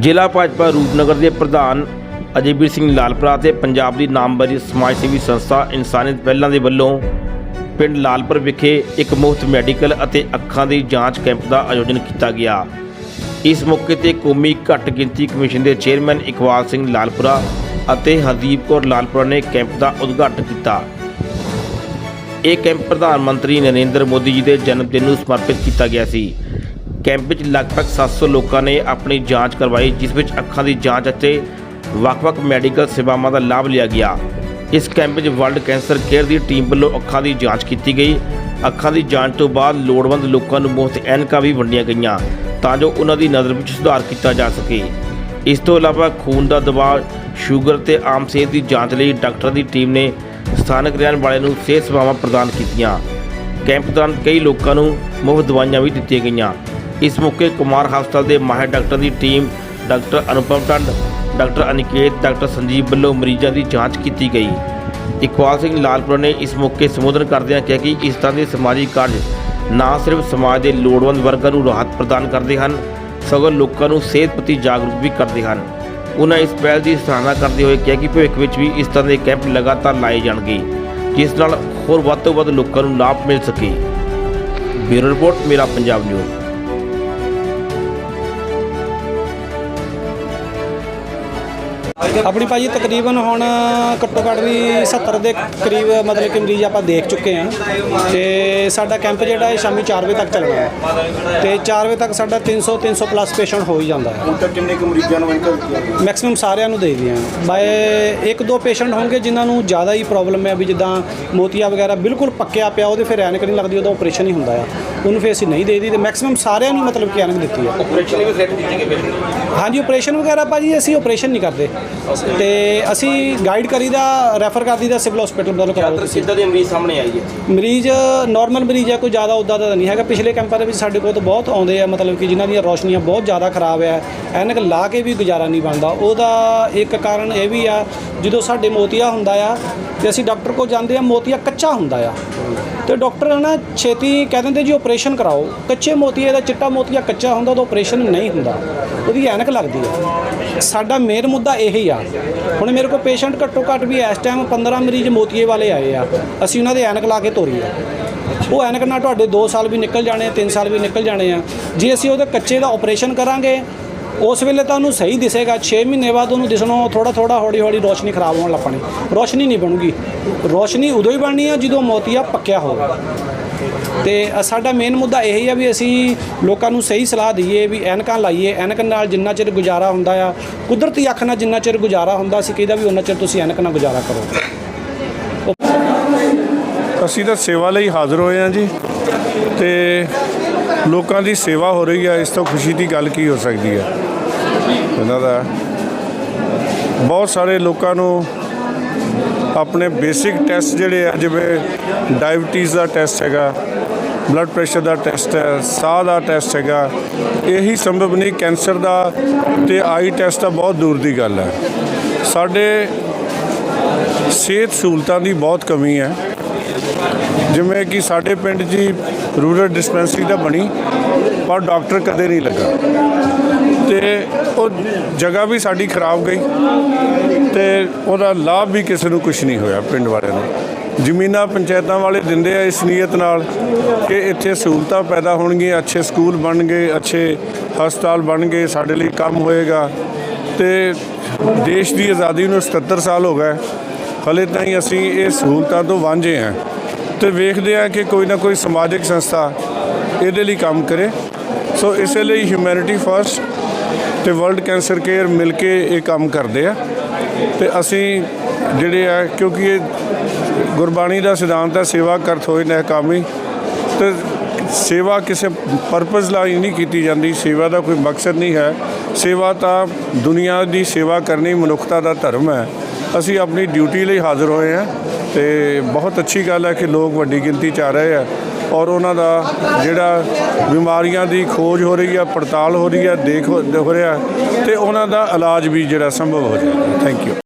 ਜ਼ਿਲ੍ਹਾ ਭਾਜਪਾ ਰੂਪਨਗਰ ਦੇ ਪ੍ਰਧਾਨ ਅਜੇਬੀਰ ਸਿੰਘ ਲਾਲਪੁਰਾ ਤੇ ਪੰਜਾਬ ਦੀ ਨਾਮਵਰੀ ਸਮਾਜ ਸੇਵੀ ਸੰਸਥਾ ਇਨਸਾਨੀਅਤ ਪਹਿਲਾਂ ਦੇ ਵੱਲੋਂ ਪਿੰਡ ਲਾਲਪੁਰ ਵਿਖੇ ਇੱਕ ਮੁਫਤ ਮੈਡੀਕਲ ਅਤੇ ਅੱਖਾਂ ਦੀ ਜਾਂਚ ਕੈਂਪ ਦਾ ਆਯੋਜਨ ਕੀਤਾ ਗਿਆ। ਇਸ ਮੌਕੇ ਤੇ ਕੌਮੀ ਘੱਟ ਗਿਣਤੀ ਕਮਿਸ਼ਨ ਦੇ ਚੇਅਰਮੈਨ ਇਕਬਾਲ ਸਿੰਘ ਲਾਲਪੁਰਾ ਅਤੇ ਹਰਦੀਪ ਕੌਰ ਲਾਲਪੁਰਾ ਨੇ ਕੈਂਪ ਦਾ ਉਦਘਾਟਨ ਕੀਤਾ। ਇਹ ਕੈਂਪ ਪ੍ਰਧਾਨ ਮੰਤਰੀ ਨਰਿੰਦਰ ਮੋਦੀ ਜੀ ਦੇ ਜਨਮ ਦਿਨ ਨੂੰ ਸਮਰਪਿਤ ਕੀਤਾ ਗਿਆ ਸੀ। ਕੈਂਪ ਵਿੱਚ ਲਗਭਗ 700 ਲੋਕਾਂ ਨੇ ਆਪਣੀ ਜਾਂਚ ਕਰਵਾਈ, ਜਿਸ ਵਿੱਚ ਅੱਖਾਂ ਦੀ ਜਾਂਚ ਅਤੇ ਵੱਖ-ਵੱਖ ਮੈਡੀਕਲ ਸੇਵਾਵਾਂ ਦਾ ਲਾਭ ਲਿਆ ਗਿਆ। ਇਸ ਕੈਂਪ ਵਿੱਚ ਵਰਲਡ ਕੈਂਸਰ ਕੇਅਰ ਦੀ ਟੀਮ ਵੱਲੋਂ ਅੱਖਾਂ ਦੀ ਜਾਂਚ ਕੀਤੀ ਗਈ। ਅੱਖਾਂ ਦੀ ਜਾਂਚ ਤੋਂ ਬਾਅਦ ਲੋੜਵੰਦ ਲੋਕਾਂ ਨੂੰ ਮੁਫਤ ਐਨਕਾਂ ਵੀ ਵੰਡੀਆਂ ਗਈਆਂ, ਤਾਂ ਜੋ ਉਹਨਾਂ ਦੀ ਨਜ਼ਰ ਵਿੱਚ ਸੁਧਾਰ ਕੀਤਾ ਜਾ ਸਕੇ। ਇਸ ਤੋਂ ਇਲਾਵਾ ਖੂਨ ਦਾ ਦਬਾਅ, ਸ਼ੂਗਰ ਤੇ ਆਮ ਸਿਹਤ ਦੀ ਜਾਂਚ ਲਈ ਡਾਕਟਰ ਦੀ ਟੀਮ ਨੇ ਸਥਾਨਕ ਰਹਿਣ ਵਾਲਿਆਂ ਨੂੰ ਸਿਹਤ ਸੇਵਾਵਾਂ ਪ੍ਰਦਾਨ ਕੀਤੀਆਂ। ਕੈਂਪ ਦੌਰਾਨ ਕਈ ਲੋਕਾਂ ਨੂੰ ਮੁਫਤ ਦਵਾਈਆਂ ਵੀ ਦਿੱਤੀਆਂ ਗਈਆਂ। ਇਸ ਮੌਕੇ ਕੁਮਾਰ ਹਸਪਤਾਲ ਦੇ ਮਾਹਿਰ ਡਾਕਟਰ ਦੀ team, doctor Anupam Tand, doctor Aniket, doctor Sanjeev ਵੱਲੋਂ ਮਰੀਜ਼ਾਂ ਦੀ ਜਾਂਚ ਕੀਤੀ ਗਈ। ਇਕਬਾਲ ਸਿੰਘ ਲਾਲਪੁਰਾ ਨੇ ਇਸ ਮੌਕੇ ਸੰਬੋਧਨ ਕਰਦਿਆਂ ਕਿਹਾ ਕਿ ਇਸ ਤਰ੍ਹਾਂ ਦੇ ਸਮਾਜਿਕ ਕਾਰਜ ਨਾ ਸਿਰਫ ਸਮਾਜ ਦੇ ਲੋੜਵੰਦ ਵਰਗਾਂ ਨੂੰ ਰਾਹਤ ਪ੍ਰਦਾਨ ਕਰਦੇ ਹਨ, ਸਗੋਂ ਲੋਕਾਂ ਨੂੰ ਸਿਹਤ ਪ੍ਰਤੀ ਜਾਗਰੂਕ ਵੀ ਕਰਦੇ ਹਨ। ਉਹਨਾਂ ਇਸ ਪਹਿਲ ਦੀ ਸਰਾਹਨਾ ਕਰਦੇ ਹੋਏ ਕਿਹਾ ਕਿ ਭਵਿੱਖ ਵਿੱਚ ਵੀ ਇਸ ਤਰ੍ਹਾਂ ਦੇ ਕੈਂਪ ਲਗਾਤਾਰ ਲਾਏ ਜਾਣਗੇ, ਜਿਸ ਨਾਲ ਹੋਰ ਵੱਧ ਤੋਂ ਵੱਧ ਲੋਕਾਂ ਨੂੰ ਲਾਭ ਮਿਲ ਸਕੇ। ਬਿਊਰੋ ਰਿਪੋਰਟ, ਮੇਰਾ ਪੰਜਾਬ ਨਿਊਜ਼। ਆਪਣੀ ਭਾਜੀ ਤਕਰੀਬਨ ਹੁਣ ਘੱਟੋ ਘੱਟ ਵੀ 70 ਦੇ ਕਰੀਬ ਮਤਲਬ ਕਿ ਮਰੀਜ਼ ਆਪਾਂ ਦੇਖ ਚੁੱਕੇ ਹਾਂ। ਤੇ ਸਾਡਾ ਕੈਂਪ ਜਿਹੜਾ ਹੈ ਸ਼ਾਮੀ 4 ਵਜੇ ਤੱਕ ਚੱਲਣਾ ਹੈ। ਤੇ 4 ਵਜੇ ਤੱਕ ਸਾਡਾ 300 300 ਪਲੱਸ ਪੇਸ਼ੈਂਟ ਹੋ ਹੀ ਜਾਂਦਾ ਹੈ। ਹੁਣ ਤੱਕ ਕਿੰਨੇ ਕੁ ਮਰੀਜ਼ਾਂ ਨੂੰ ਦਿੱਤੀਆਂ ਗਈਆਂ? ਮੈਕਸਿਮਮ ਸਾਰਿਆਂ ਨੂੰ ਦੇ ਦਿਆਂ ਬਾਏ ਇੱਕ ਦੋ ਪੇਸ਼ੈਂਟ ਹੋਣਗੇ ਜਿਨ੍ਹਾਂ ਨੂੰ ਜ਼ਿਆਦਾ ਹੀ ਪ੍ਰੋਬਲਮ ਹੈ ਵੀ ਜਿੱਦਾਂ ਮੋਤੀਆ ਵਗੈਰਾ ਬਿਲਕੁਲ ਪੱਕਿਆ ਪਿਆ ਉਹਦੇ ਫਿਰ ਐਨਕ ਨਹੀਂ ਲੱਗਦੀ ਉਹਦਾ ਆਪਰੇਸ਼ਨ ਹੀ ਹੁੰਦਾ ਆ। ਉਹਨੂੰ ਫਿਰ ਅਸੀਂ ਨਹੀਂ ਦੇ ਦੀ ਤੇ ਮੈਕਸਿਮਮ ਸਾਰਿਆਂ ਨੂੰ ਮਤਲਬ ਕਿ ਐਨਕ ਦਿੱਤੀ ਆ ਆਪਰੇਸ਼ਨ ਵੀ ਸੈੱਟ ਕੀਤੀ ਗਈ ਹਾਂਜੀ ਆਪਰੇਸ਼ਨ ਵਗੈਰਾ ਭਾਜੀ ਅਸੀਂ ਆਪਰੇਸ਼ਨ ਨਹੀਂ ਕਰਦੇ। ਤੇ ਅਸੀਂ ਗਾਈਡ ਕਰੀਦਾ ਰੈਫਰ ਕਰ ਦਈਦਾ ਸਿਵਲ ਹਸਪੀਟਲ ਵੱਲੋਂ ਕਰਾਓ ਤੁਸੀਂ। ਸਿੱਧਾ ਦੇ ਮਰੀਜ਼ ਸਾਹਮਣੇ ਆਈ ਹੈ? ਮਰੀਜ਼ ਨਾਰਮਲ ਮਰੀਜ਼ ਹੈ ਕੋਈ ਜ਼ਿਆਦਾ ਉੱਦਾਂ ਦਾ ਨਹੀਂ ਹੈਗਾ। ਪਿਛਲੇ ਕੈਂਪਾਂ ਦੇ ਵਿੱਚ ਸਾਡੇ ਕੋਲ ਤਾਂ ਬਹੁਤ ਆਉਂਦੇ ਆ ਮਤਲਬ ਕਿ ਜਿਨ੍ਹਾਂ ਦੀਆਂ ਰੋਸ਼ਨੀਆਂ ਬਹੁਤ ਜ਼ਿਆਦਾ ਖਰਾਬ ਹੈ ਐਨਕ ਲਾ ਕੇ ਵੀ ਗੁਜ਼ਾਰਾ ਨਹੀਂ ਬਣਦਾ। ਉਹਦਾ ਇੱਕ ਕਾਰਨ ਇਹ ਵੀ ਆ ਜਦੋਂ ਸਾਡੇ ਮੋਤੀਆ ਹੁੰਦਾ ਆ ਤੇ ਅਸੀਂ ਡਾਕਟਰ ਕੋਲ ਜਾਂਦੇ ਆ ਮੋਤੀਆ ਕੱਚਾ ਹੁੰਦਾ ਆ। ਤੇ ਡਾਕਟਰ ਨਾ ਛੇਤੀ ਕਹਿ ਦਿੰਦੇ ਜੀ ਆਪਰੇਸ਼ਨ ਕਰਾਓ। ਕੱਚੇ ਮੋਤੀਏ ਦਾ ਚਿੱਟਾ ਮੋਤੀਆ ਕੱਚਾ ਹੁੰਦਾ ਤਾਂ ਆਪਰੇਸ਼ਨ ਨਹੀਂ ਹੁੰਦਾ। ਉਹਦੀ ਐਨਕ ਲੱਗਦੀ ਆ ਸਾਡਾ ਮੇਨ ਮੁੱਦਾ ਇਹੀ ਆ। ਹੁਣ ਮੇਰੇ ਕੋਲ ਪੇਸ਼ੈਂਟ ਘੱਟੋ ਘੱਟ ਵੀ ਇਸ ਟਾਈਮ 15 ਮਰੀਜ਼ ਮੋਤੀਏ ਵਾਲੇ ਆਏ ਆ। ਅਸੀਂ ਉਹਨਾਂ ਦੇ ਐਨਕ ਲਾ ਕੇ ਤੋਰੀ ਆ ਉਹ ਐਨਕ ਨਾਲ ਤੁਹਾਡੇ 2 ਸਾਲ ਵੀ ਨਿਕਲ ਜਾਣੇ 3 ਸਾਲ ਵੀ ਨਿਕਲ ਜਾਣੇ ਆ। ਜੇ ਅਸੀਂ ਉਹਦੇ ਕੱਚੇ ਦਾ ਆਪਰੇਸ਼ਨ ਕਰਾਂਗੇ ਉਸ ਵੇਲੇ ਤਾਂ ਉਹਨੂੰ ਸਹੀ ਦਿਸੇਗਾ 6 ਮਹੀਨੇ ਬਾਅਦ ਉਹਨੂੰ ਦਿਸਣੋਂ ਥੋੜਾ ਥੋੜਾ ਹੌਲੀ ਹੌਲੀ ਰੋਸ਼ਨੀ ਖਰਾਬ ਹੋਣ ਲੱਪਣੀ ਰੋਸ਼ਨੀ ਨਹੀਂ ਬਣੂਗੀ। ਰੋਸ਼ਨੀ ਉਦੋਂ ਹੀ ਬਣਨੀ ਆ ਜਦੋਂ ਮੋਤੀਆ ਪੱਕਿਆ ਹੋਵੇ। ਤੇ ਸਾਡਾ ਮੇਨ ਮੁੱਦਾ ਇਹੀ ਆ ਵੀ ਅਸੀਂ ਲੋਕਾਂ ਨੂੰ ਸਹੀ ਸਲਾਹ ਦਈਏ ਵੀ ਐਨਕਾਂ ਲਾਈਏ, ਐਨਕ ਨਾਲ ਜਿੰਨਾ ਚਿਰ ਗੁਜ਼ਾਰਾ ਹੁੰਦਾ ਆ, ਕੁਦਰਤੀ ਅੱਖ ਨਾਲ ਜਿੰਨਾ ਚਿਰ ਗੁਜ਼ਾਰਾ ਹੁੰਦਾ, ਅਸੀਂ ਕਹਿੰਦਾ ਵੀ ਉਹਨਾਂ ਚਿਰ ਤੁਸੀਂ ਐਨਕ ਨਾਲ ਗੁਜ਼ਾਰਾ ਕਰੋ। ਅਸੀਂ ਤਾਂ ਸੇਵਾ ਲਈ ਹਾਜ਼ਰ ਹੋਏ ਹਾਂ ਜੀ। ਤੇ ਲੋਕਾਂ ਦੀ ਸੇਵਾ ਹੋ ਰਹੀ ਹੈ ਇਸ ਤੋਂ ਖੁਸ਼ੀ ਦੀ ਗੱਲ ਕੀ ਹੋ ਸਕਦੀ ਹੈ ਇਹਨਾਂ ਦਾ। ਬਹੁਤ ਸਾਰੇ ਲੋਕਾਂ ਨੂੰ ਆਪਣੇ ਬੇਸਿਕ ਟੈਸਟ ਜਿਹੜੇ ਆ, ਜਿਵੇਂ ਡਾਇਬਟੀਜ਼ ਦਾ ਟੈਸਟ ਹੈਗਾ ਬਲੱਡ ਪ੍ਰੈਸ਼ਰ ਦਾ ਟੈਸਟ ਹੈ, ਸਾਹ ਦਾ ਟੈਸਟ ਹੈਗਾ, ਇਹੀ ਸੰਭਵ ਨਹੀਂ ਕੈਂਸਰ ਦਾ ਤੇ ਆਈ ਟੈਸਟ ਤਾਂ ਬਹੁਤ ਦੂਰ ਦੀ ਗੱਲ ਹੈ। ਸਾਡੇ ਸਿਹਤ ਸਹੂਲਤਾਂ ਦੀ ਬਹੁਤ ਕਮੀ ਹੈ। ਜਿਵੇਂ ਕਿ ਸਾਡੇ ਪਿੰਡ ਜੀ ਰੂਰਲ ਡਿਸਪੈਂਸਰੀ ਤਾਂ ਬਣੀ ਪਰ ਡਾਕਟਰ ਕਦੇ ਨਹੀਂ ਲੱਗਾ। ਤੇ ਉਹ ਜਗ੍ਹਾ ਵੀ ਸਾਡੀ ਖਰਾਬ ਗਈ। ਤੇ ਉਹਦਾ ਲਾਭ ਵੀ ਕਿਸੇ ਨੂੰ ਕੁਝ ਨਹੀਂ ਹੋਇਆ ਪਿੰਡ ਵਾਲਿਆਂ ਨੂੰ। ਜ਼ਮੀਨਾਂ ਪੰਚਾਇਤਾਂ ਵਾਲੇ ਦਿੰਦੇ ਆ ਇਸ ਨੀਅਤ ਨਾਲ ਕਿ ਇੱਥੇ ਸਹੂਲਤਾਂ ਪੈਦਾ ਹੋਣਗੀਆਂ, ਅੱਛੇ ਸਕੂਲ ਬਣਨਗੇ ਅੱਛੇ ਹਸਪਤਾਲ ਬਣਨਗੇ ਸਾਡੇ ਲਈ ਕੰਮ ਹੋਏਗਾ। ਤੇ ਦੇਸ਼ ਦੀ ਆਜ਼ਾਦੀ ਨੂੰ 77 ਸਾਲ ਹੋ ਗਏ। ਹਲੇ ਤਾਈਂ ਅਸੀਂ ਇਹ ਸਹੂਲਤਾਂ ਤੋਂ ਵਾਂਝੇ ਹਾਂ ਤੇ ਵੇਖਦੇ ਆ ਕਿ ਕੋਈ ਨਾ ਕੋਈ ਸਮਾਜਿਕ ਸੰਸਥਾ ਇਹਦੇ ਲਈ ਕੰਮ ਕਰੇ। ਸੋ ਇਸੇ ਲਈ ਹਿਊਮੈਨਿਟੀ ਫਸਟ ਤੇ ਵਰਲਡ ਕੈਂਸਰ ਕੇਅਰ ਮਿਲ ਕੇ ਇਹ ਕੰਮ ਕਰਦੇ ਆ। ਤੇ ਅਸੀਂ ਜਿਹੜੇ ਆ, ਕਿਉਂਕਿ ਇਹ ਗੁਰਬਾਣੀ ਦਾ ਸਿਧਾਂਤ ਹੈ ਸੇਵਾ ਕਰਤ ਹੋਏ ਨਹਿਕਾਮੀ ਕਾਮੀ। ਤੇ ਸੇਵਾ ਕਿਸੇ ਪਰਪਸ ਲਈ ਨਹੀਂ ਕੀਤੀ ਜਾਂਦੀ। ਸੇਵਾ ਦਾ ਕੋਈ ਮਕਸਦ ਨਹੀਂ ਹੈ। ਸੇਵਾ ਤਾਂ ਦੁਨੀਆ ਦੀ ਸੇਵਾ ਕਰਨੀ ਮਨੁੱਖਤਾ ਦਾ ਧਰਮ ਹੈ। ਅਸੀਂ ਆਪਣੀ ਡਿਊਟੀ ਲਈ ਹਾਜ਼ਰ ਹੋਏ ਹਾਂ ਤੇ ਬਹੁਤ ਅੱਛੀ ਗੱਲ ਹੈ ਕਿ ਲੋਕ ਵੱਡੀ ਗਿਣਤੀ 'ਚ ਆ ਰਹੇ ਆ। ਔਰ ਉਹਨਾਂ ਦਾ ਜਿਹੜਾ ਬਿਮਾਰੀਆਂ ਦੀ ਖੋਜ ਹੋ ਰਹੀ ਹੈ, ਪੜਤਾਲ ਹੋ ਰਹੀ ਹੈ, ਦੇਖ ਹੋ ਰਿਹਾ ਤੇ ਉਹਨਾਂ ਦਾ ਇਲਾਜ ਵੀ ਜਿਹੜਾ ਸੰਭਵ ਹੋ ਜਾਏਗਾ। Thank you